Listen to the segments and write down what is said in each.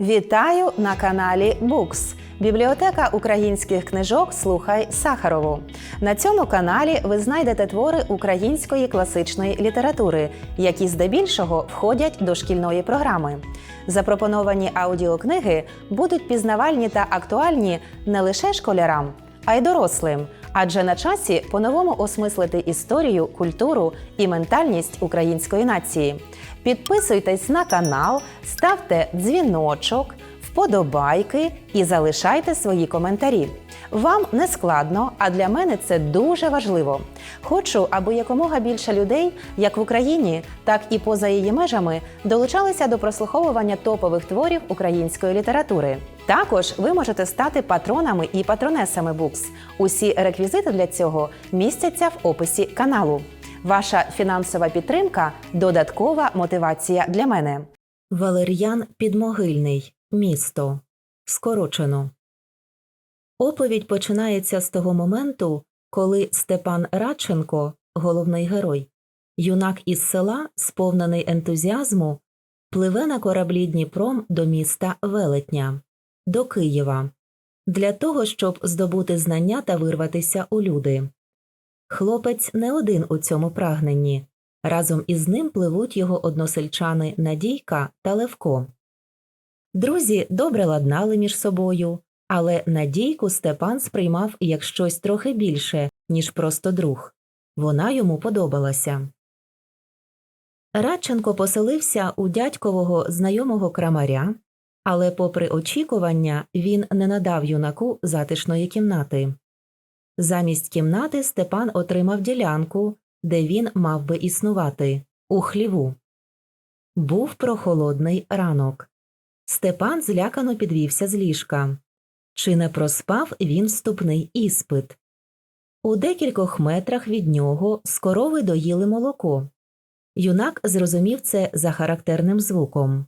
Вітаю на каналі Букс. Бібліотека українських книжок Слухай Сахарову. На цьому каналі ви знайдете твори української класичної літератури, які здебільшого входять до шкільної програми. Запропоновані аудіокниги будуть пізнавальні та актуальні не лише школярам, а й дорослим. Адже на часі по-новому осмислити історію, культуру і ментальність української нації. Підписуйтесь на канал, ставте дзвіночок, вподобайки і залишайте свої коментарі. Вам не складно, а для мене це дуже важливо. Хочу, аби якомога більше людей, як в Україні, так і поза її межами, долучалися до прослуховування топових творів української літератури. Також ви можете стати патронами і патронесами Букс. Усі реквізити для цього містяться в описі каналу. Ваша фінансова підтримка додаткова мотивація для мене. Валер'ян Підмогильний. Місто. Скорочено. Оповідь починається з того моменту, коли Степан Радченко, головний герой, юнак із села, сповнений ентузіазму, пливе на кораблі Дніпром до міста Велетня, до Києва, для того, щоб здобути знання та вирватися у люди. Хлопець не один у цьому прагненні. Разом із ним пливуть його односельчани Надійка та Левко. Друзі добре ладнали між собою, але Надійку Степан сприймав як щось трохи більше, ніж просто друг. Вона йому подобалася. Радченко поселився у дядькового знайомого крамаря, але, попри очікування, він не надав юнаку затишної кімнати. Замість кімнати Степан отримав ділянку, де він мав би існувати у хліву. Був прохолодний ранок. Степан злякано підвівся з ліжка. Чи не проспав він вступний іспит? У декількох метрах від нього з корови доїли молоко. Юнак зрозумів це за характерним звуком.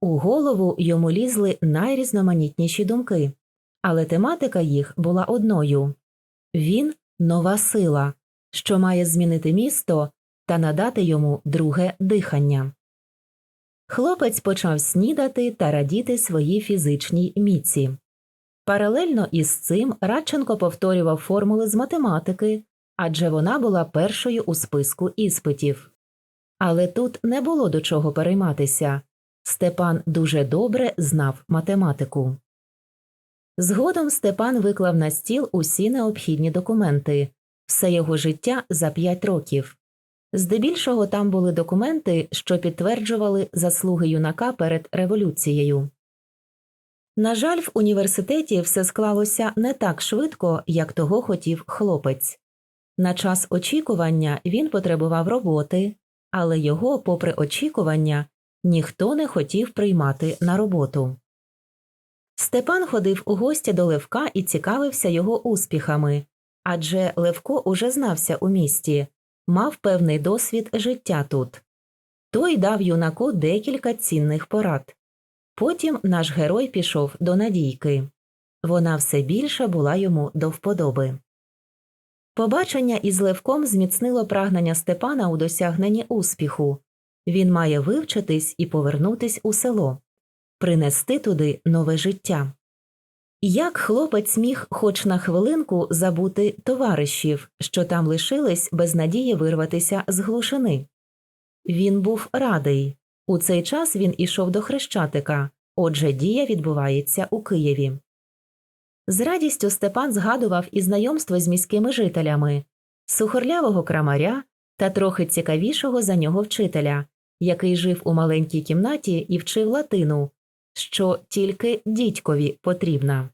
У голову йому лізли найрізноманітніші думки, але тематика їх була одною він нова сила, що має змінити місто та надати йому друге дихання. Хлопець почав снідати та радіти своїй фізичній міці. Паралельно із цим Радченко повторював формули з математики, адже вона була першою у списку іспитів. Але тут не було до чого перейматися Степан дуже добре знав математику. Згодом Степан виклав на стіл усі необхідні документи, все його життя за п'ять років. Здебільшого там були документи, що підтверджували заслуги юнака перед революцією. На жаль, в університеті все склалося не так швидко, як того хотів хлопець. На час очікування він потребував роботи, але його, попри очікування, ніхто не хотів приймати на роботу. Степан ходив у гості до Левка і цікавився його успіхами, адже Левко уже знався у місті, мав певний досвід життя тут. Той дав юнаку декілька цінних порад. Потім наш герой пішов до Надійки. Вона все більше була йому до вподоби. Побачення із Левком зміцнило прагнення Степана у досягненні успіху. Він має вивчитись і повернутись у село, принести туди нове життя. Як хлопець міг хоч на хвилинку забути товаришів, що там лишились без надії вирватися з глушини? Він був радий. У цей час він ішов до Хрещатика, отже, дія відбувається у Києві. З радістю Степан згадував і знайомство з міськими жителями, сухорлявого крамаря та трохи цікавішого за нього вчителя, який жив у маленькій кімнаті і вчив латину, що тільки дідькові потрібна.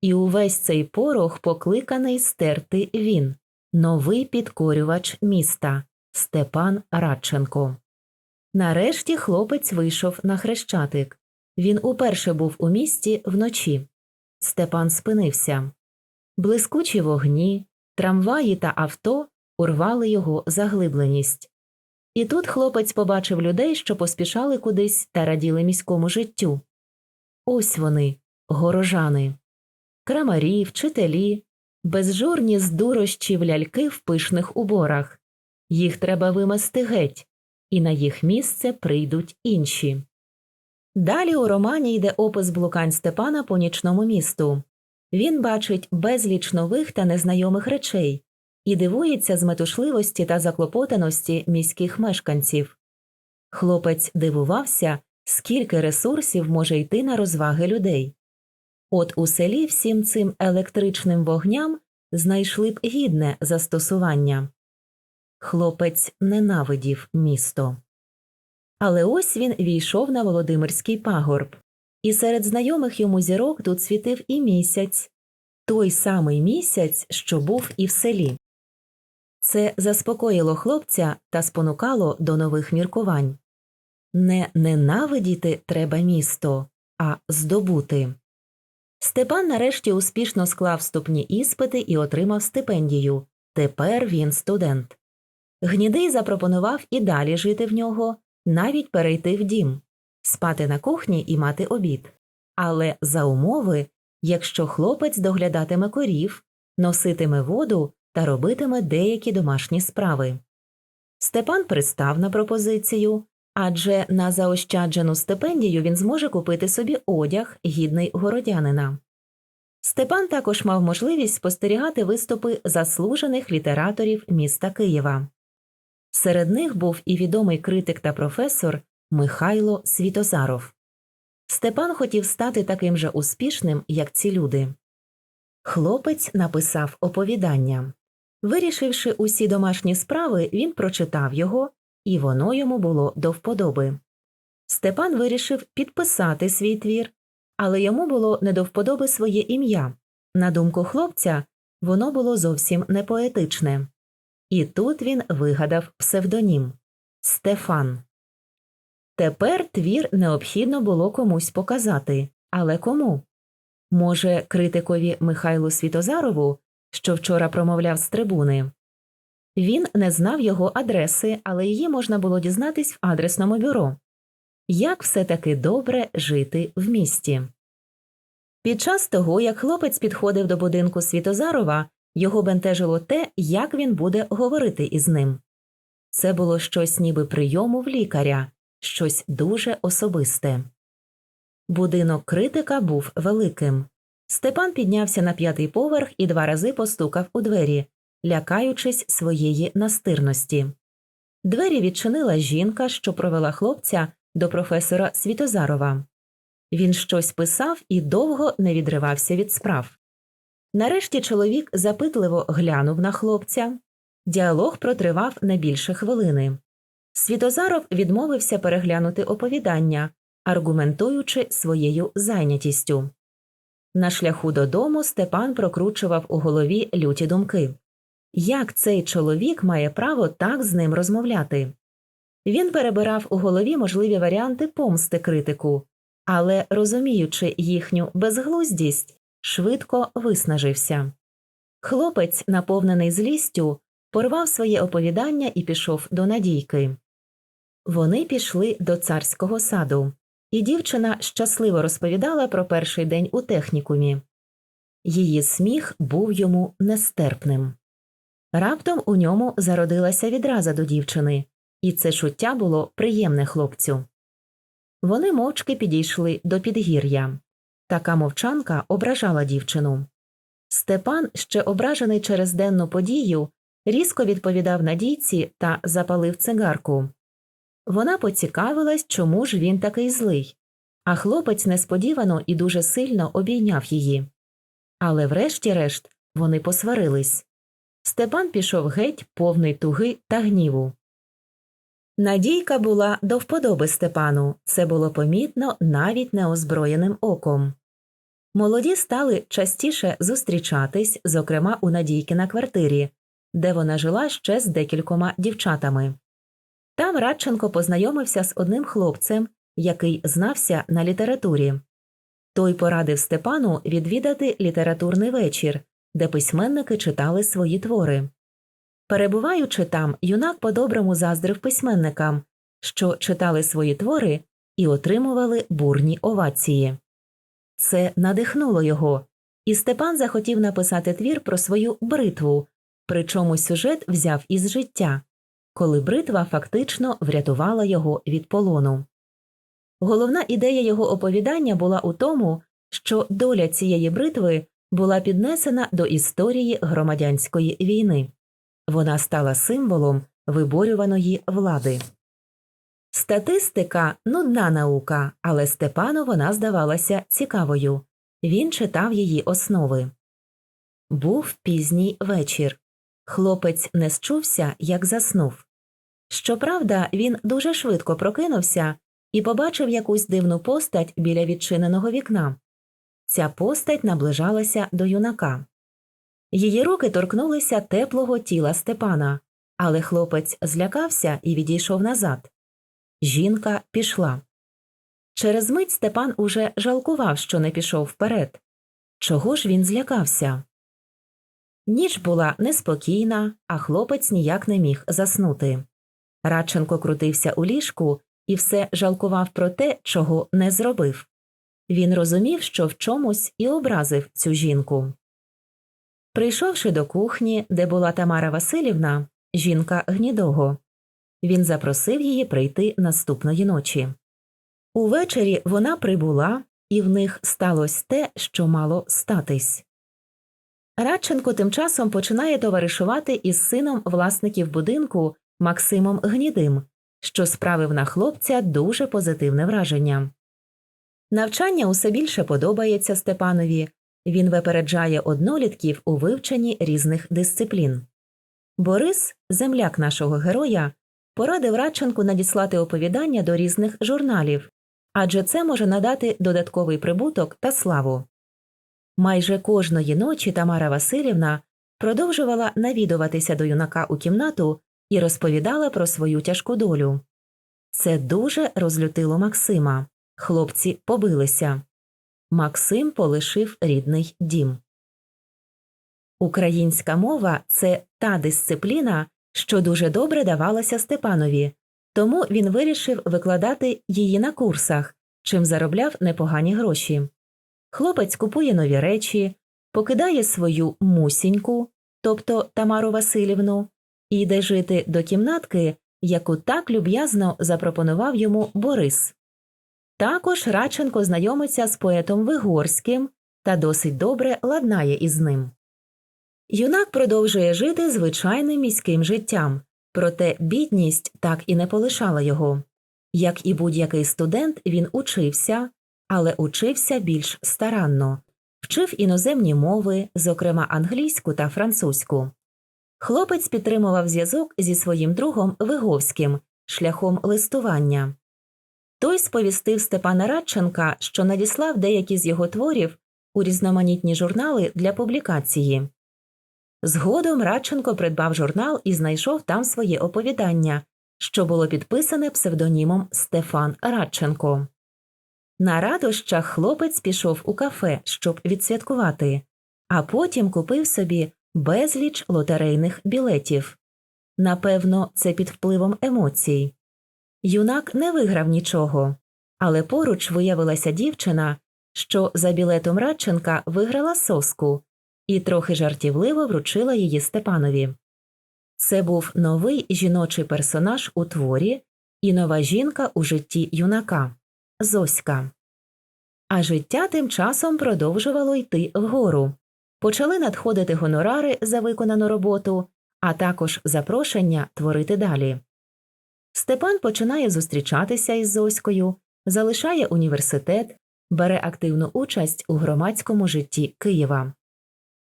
І увесь цей порох покликаний стерти він, новий підкорювач міста Степан Радченко. Нарешті хлопець вийшов на хрещатик. Він уперше був у місті вночі. Степан спинився. Блискучі вогні, трамваї та авто урвали його заглибленість. І тут хлопець побачив людей, що поспішали кудись та раділи міському життю. Ось вони, горожани, крамарі, вчителі, безжурні здурощів ляльки в пишних уборах. Їх треба вимести геть, і на їх місце прийдуть інші. Далі у романі йде опис блукань Степана по нічному місту. Він бачить безліч нових та незнайомих речей і дивується з метушливості та заклопотаності міських мешканців. Хлопець дивувався, скільки ресурсів може йти на розваги людей. От у селі всім цим електричним вогням знайшли б гідне застосування. Хлопець ненавидів місто. Але ось він війшов на Володимирський пагорб, і серед знайомих йому зірок тут світив і місяць, той самий місяць, що був і в селі. Це заспокоїло хлопця та спонукало до нових міркувань. Не ненавидіти треба місто, а здобути. Степан нарешті успішно склав вступні іспити і отримав стипендію. Тепер він студент. Гнідий запропонував і далі жити в нього, навіть перейти в дім, спати на кухні і мати обід. Але за умови, якщо хлопець доглядатиме корів, носитиме воду та робитиме деякі домашні справи. Степан пристав на пропозицію, адже на заощаджену стипендію він зможе купити собі одяг гідний городянина. Степан також мав можливість спостерігати виступи заслужених літераторів міста Києва. Серед них був і відомий критик та професор Михайло Світозаров. Степан хотів стати таким же успішним, як ці люди. Хлопець написав оповідання. Вирішивши усі домашні справи, він прочитав його, і воно йому було до вподоби. Степан вирішив підписати свій твір, але йому було не до вподоби своє ім'я. На думку хлопця, воно було зовсім не поетичне. І тут він вигадав псевдонім Стефан. Тепер твір необхідно було комусь показати. Але кому? Може, критикові Михайлу Світозарову, що вчора промовляв з трибуни. Він не знав його адреси, але її можна було дізнатись в адресному бюро. Як все таки добре жити в місті. Під час того, як хлопець підходив до будинку Світозарова, його бентежило те, як він буде говорити із ним. Це було щось ніби прийому в лікаря, щось дуже особисте. Будинок критика був великим. Степан піднявся на п'ятий поверх і два рази постукав у двері, лякаючись своєї настирності. Двері відчинила жінка, що провела хлопця до професора Світозарова. Він щось писав і довго не відривався від справ. Нарешті чоловік запитливо глянув на хлопця. Діалог протривав не більше хвилини. Світозаров відмовився переглянути оповідання, аргументуючи своєю зайнятістю. На шляху додому Степан прокручував у голові люті думки як цей чоловік має право так з ним розмовляти? Він перебирав у голові можливі варіанти помсти критику, але, розуміючи їхню безглуздість, швидко виснажився. Хлопець, наповнений злістю, порвав своє оповідання і пішов до Надійки. Вони пішли до царського саду, і дівчина щасливо розповідала про перший день у технікумі. Її сміх був йому нестерпним. Раптом у ньому зародилася відраза до дівчини, і це чуття було приємне хлопцю. Вони мовчки підійшли до підгір'я. Така мовчанка ображала дівчину. Степан, ще ображений через денну подію, різко відповідав надійці та запалив цигарку. Вона поцікавилась, чому ж він такий злий, а хлопець несподівано і дуже сильно обійняв її. Але врешті-решт вони посварились. Степан пішов геть, повний туги та гніву. Надійка була до вподоби Степану, це було помітно навіть неозброєним оком. Молоді стали частіше зустрічатись, зокрема у Надійки на квартирі, де вона жила ще з декількома дівчатами. Там Радченко познайомився з одним хлопцем, який знався на літературі. Той порадив Степану відвідати літературний вечір, де письменники читали свої твори. Перебуваючи там, юнак по-доброму заздрив письменникам, що читали свої твори і отримували бурні овації. Це надихнуло його, і Степан захотів написати твір про свою бритву, причому сюжет взяв із життя, коли бритва фактично врятувала його від полону. Головна ідея його оповідання була у тому, що доля цієї бритви була піднесена до історії громадянської війни. Вона стала символом виборюваної влади. Статистика нудна наука, але Степану вона здавалася цікавою. Він читав її основи. Був пізній вечір. Хлопець не счувся, як заснув. Щоправда, він дуже швидко прокинувся і побачив якусь дивну постать біля відчиненого вікна. Ця постать наближалася до юнака. Її руки торкнулися теплого тіла Степана, але хлопець злякався і відійшов назад. Жінка пішла. Через мить Степан уже жалкував, що не пішов вперед. Чого ж він злякався? Ніч була неспокійна, а хлопець ніяк не міг заснути. Радченко крутився у ліжку і все жалкував про те, чого не зробив. Він розумів, що в чомусь і образив цю жінку. Прийшовши до кухні, де була Тамара Васильівна, жінка гнідого, він запросив її прийти наступної ночі. Увечері вона прибула, і в них сталося те, що мало статись. Радченко тим часом починає товаришувати із сином власників будинку Максимом Гнідим, що справив на хлопця дуже позитивне враження. Навчання усе більше подобається Степанові, він випереджає однолітків у вивченні різних дисциплін. Борис, земляк нашого героя, порадив Радченку надіслати оповідання до різних журналів, адже це може надати додатковий прибуток та славу. Майже кожної ночі Тамара Васильівна продовжувала навідуватися до юнака у кімнату і розповідала про свою тяжку долю. Це дуже розлютило Максима. Хлопці побилися. Максим полишив рідний дім. Українська мова це та дисципліна, що дуже добре давалася Степанові, тому він вирішив викладати її на курсах, чим заробляв непогані гроші. Хлопець купує нові речі, покидає свою мусіньку, тобто Тамару Васильівну, і йде жити до кімнатки, яку так люб'язно запропонував йому Борис. Також Радченко знайомиться з поетом Вигорським та досить добре ладнає із ним. Юнак продовжує жити звичайним міським життям, проте бідність так і не полишала його. Як і будь-який студент, він учився, але учився більш старанно, вчив іноземні мови, зокрема англійську та французьку. Хлопець підтримував зв'язок зі своїм другом Виговським шляхом листування. Той сповістив Степана Радченка, що надіслав деякі з його творів у різноманітні журнали для публікації. Згодом Радченко придбав журнал і знайшов там своє оповідання, що було підписане псевдонімом Стефан Радченко. На радощах хлопець пішов у кафе, щоб відсвяткувати, а потім купив собі безліч лотерейних білетів. Напевно, це під впливом емоцій. Юнак не виграв нічого, але поруч виявилася дівчина, що за білетом Радченка виграла соску і трохи жартівливо вручила її Степанові. Це був новий жіночий персонаж у творі і нова жінка у житті юнака Зоська. А життя тим часом продовжувало йти вгору. Почали надходити гонорари за виконану роботу, а також запрошення творити далі. Степан починає зустрічатися із Зоською, залишає університет, бере активну участь у громадському житті Києва.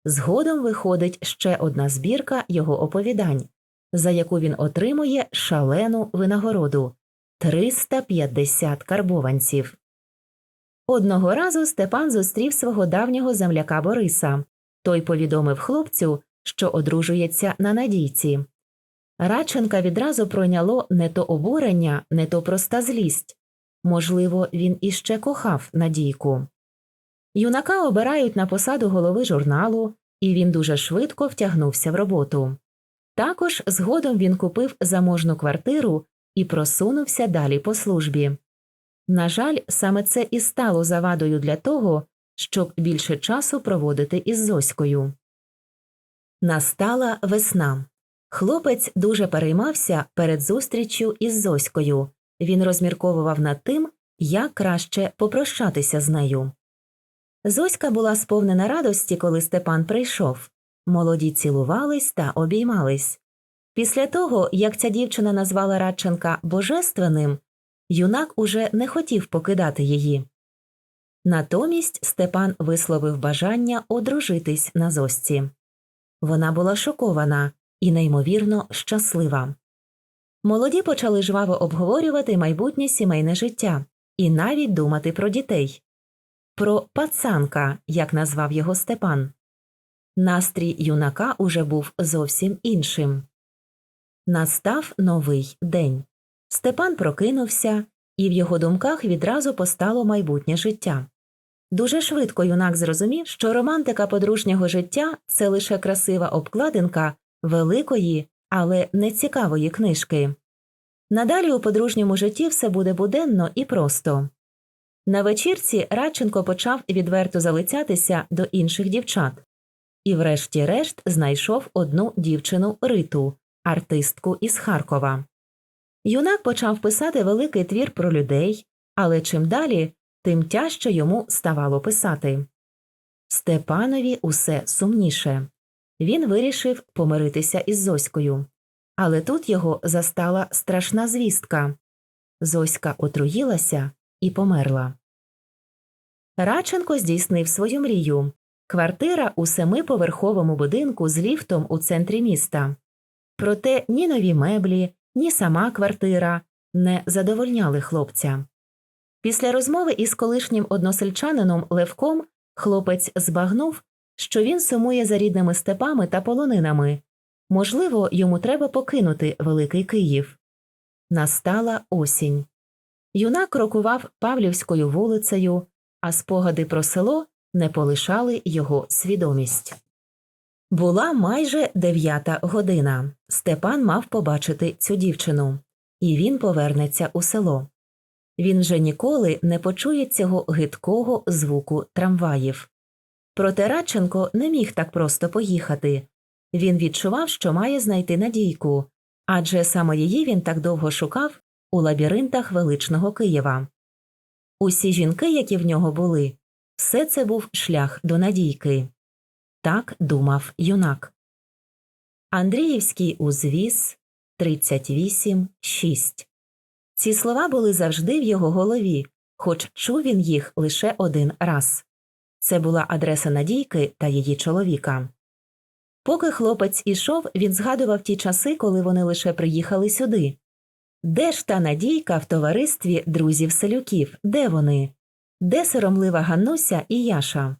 Згодом виходить ще одна збірка його оповідань, за яку він отримує шалену винагороду 350 карбованців. Одного разу Степан зустрів свого давнього земляка Бориса. Той повідомив хлопцю, що одружується на надійці. Радченка відразу пройняло не то обурення, не то проста злість. Можливо, він іще кохав Надійку. Юнака обирають на посаду голови журналу, і він дуже швидко втягнувся в роботу. Також згодом він купив заможну квартиру і просунувся далі по службі. На жаль, саме це і стало завадою для того, щоб більше часу проводити із Зоською. Настала весна. Хлопець дуже переймався перед зустріччю із Зоською. Він розмірковував над тим, як краще попрощатися з нею. Зоська була сповнена радості, коли Степан прийшов. Молоді цілувались та обіймались. Після того, як ця дівчина назвала Радченка божественним, юнак уже не хотів покидати її. Натомість Степан висловив бажання одружитись на Зосці. Вона була шокована і неймовірно щаслива. Молоді почали жваво обговорювати майбутнє сімейне життя і навіть думати про дітей. Про пацанка, як назвав його Степан. Настрій юнака уже був зовсім іншим. Настав новий день. Степан прокинувся, і в його думках відразу постало майбутнє життя. Дуже швидко юнак зрозумів, що романтика подружнього життя це лише красива обкладинка великої, але нецікавої книжки. Надалі у подружньому житті все буде буденно і просто. На вечірці Радченко почав відверто залицятися до інших дівчат і, врешті-решт, знайшов одну дівчину Риту, артистку із Харкова. Юнак почав писати великий твір про людей, але чим далі, тим тяжче йому ставало писати. Степанові усе сумніше. Він вирішив помиритися із Зоською. Але тут його застала страшна звістка Зоська отруїлася і померла. Радченко здійснив свою мрію квартира у семиповерховому будинку з ліфтом у центрі міста. Проте ні нові меблі, ні сама квартира не задовольняли хлопця. Після розмови із колишнім односельчанином Левком хлопець збагнув, що він сумує за рідними степами та полонинами. Можливо, йому треба покинути Великий Київ. Настала осінь. Юнак крокував Павлівською вулицею, а спогади про село не полишали його свідомість. Була майже дев'ята година. Степан мав побачити цю дівчину, і він повернеться у село. Він вже ніколи не почує цього гидкого звуку трамваїв. Проте Радченко не міг так просто поїхати. Він відчував, що має знайти надійку, адже саме її він так довго шукав у лабіринтах величного Києва. Усі жінки, які в нього були, все це був шлях до надійки. Так думав юнак. Андріївський узвіз 38.6 Ці слова були завжди в його голові, хоч чув він їх лише один раз. Це була адреса Надійки та її чоловіка. Поки хлопець ішов, він згадував ті часи, коли вони лише приїхали сюди. Де ж та Надійка в товаристві друзів селюків? Де вони? Де соромлива Ганнуся і Яша?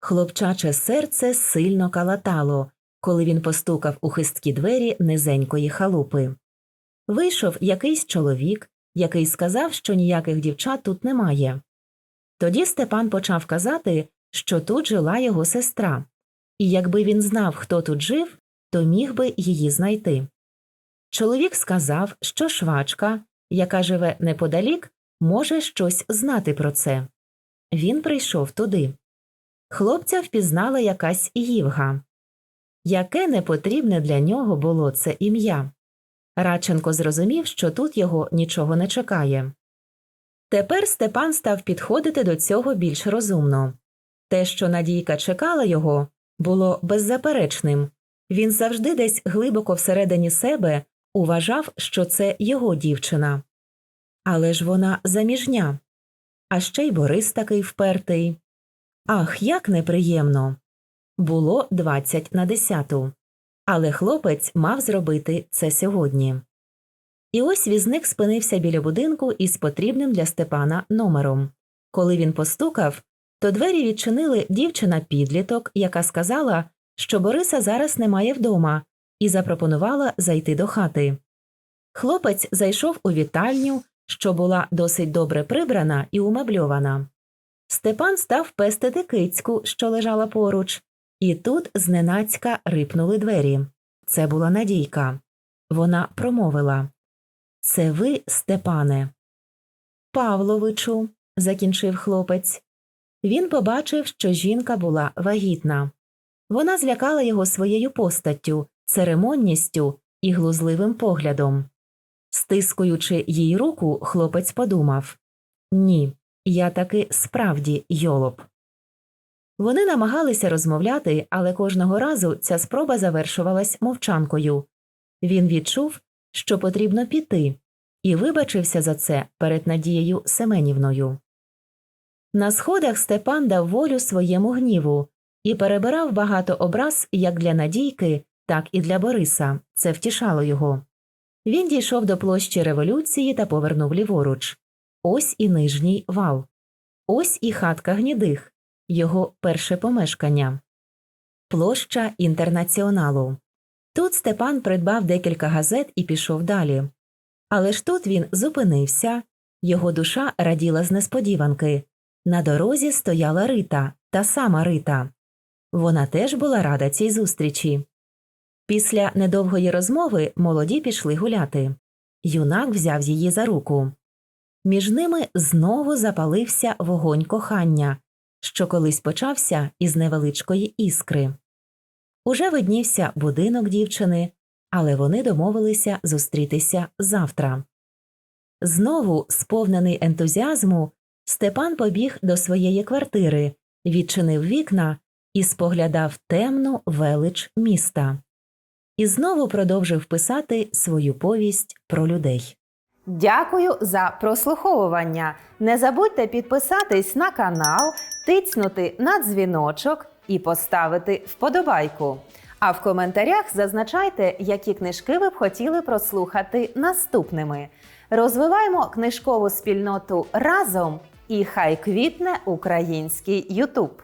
Хлопчаче серце сильно калатало, коли він постукав у хисткі двері низенької халупи. Вийшов якийсь чоловік, який сказав, що ніяких дівчат тут немає. Тоді Степан почав казати, що тут жила його сестра, і якби він знав, хто тут жив, то міг би її знайти. Чоловік сказав, що швачка, яка живе неподалік, може щось знати про це. Він прийшов туди. Хлопця впізнала якась Ївга. Яке непотрібне для нього було це ім'я. Радченко зрозумів, що тут його нічого не чекає. Тепер Степан став підходити до цього більш розумно. Те, що Надійка чекала його, було беззаперечним він завжди десь глибоко всередині себе уважав, що це його дівчина. Але ж вона заміжня. А ще й Борис такий впертий. Ах, як неприємно. Було двадцять на десяту. Але хлопець мав зробити це сьогодні. І ось візник спинився біля будинку із потрібним для Степана номером. Коли він постукав, то двері відчинили дівчина підліток, яка сказала, що Бориса зараз немає вдома, і запропонувала зайти до хати. Хлопець зайшов у вітальню, що була досить добре прибрана і умебльована. Степан став пестити кицьку, що лежала поруч, і тут зненацька рипнули двері. Це була Надійка. Вона промовила Це ви, Степане. Павловичу, закінчив хлопець. Він побачив, що жінка була вагітна. Вона злякала його своєю постаттю, церемонністю і глузливим поглядом. Стискуючи їй руку, хлопець подумав Ні, я таки справді йолоп. Вони намагалися розмовляти, але кожного разу ця спроба завершувалась мовчанкою. Він відчув, що потрібно піти, і вибачився за це перед Надією Семенівною. На сходах Степан дав волю своєму гніву і перебирав багато образ як для Надійки, так і для Бориса. Це втішало його. Він дійшов до площі революції та повернув ліворуч. Ось і нижній вал. Ось і хатка гнідих, його перше помешкання. Площа інтернаціоналу. Тут Степан придбав декілька газет і пішов далі. Але ж тут він зупинився, його душа раділа з несподіванки. На дорозі стояла Рита, та сама Рита. Вона теж була рада цій зустрічі. Після недовгої розмови молоді пішли гуляти. Юнак взяв її за руку. Між ними знову запалився вогонь кохання, що колись почався із невеличкої іскри. Уже виднівся будинок дівчини, але вони домовилися зустрітися завтра. Знову, сповнений ентузіазму, Степан побіг до своєї квартири, відчинив вікна і споглядав темну велич міста. І знову продовжив писати свою повість про людей. Дякую за прослуховування. Не забудьте підписатись на канал, тицнути на дзвіночок і поставити вподобайку. А в коментарях зазначайте, які книжки ви б хотіли прослухати наступними. Розвиваємо книжкову спільноту разом і хай квітне український Ютуб.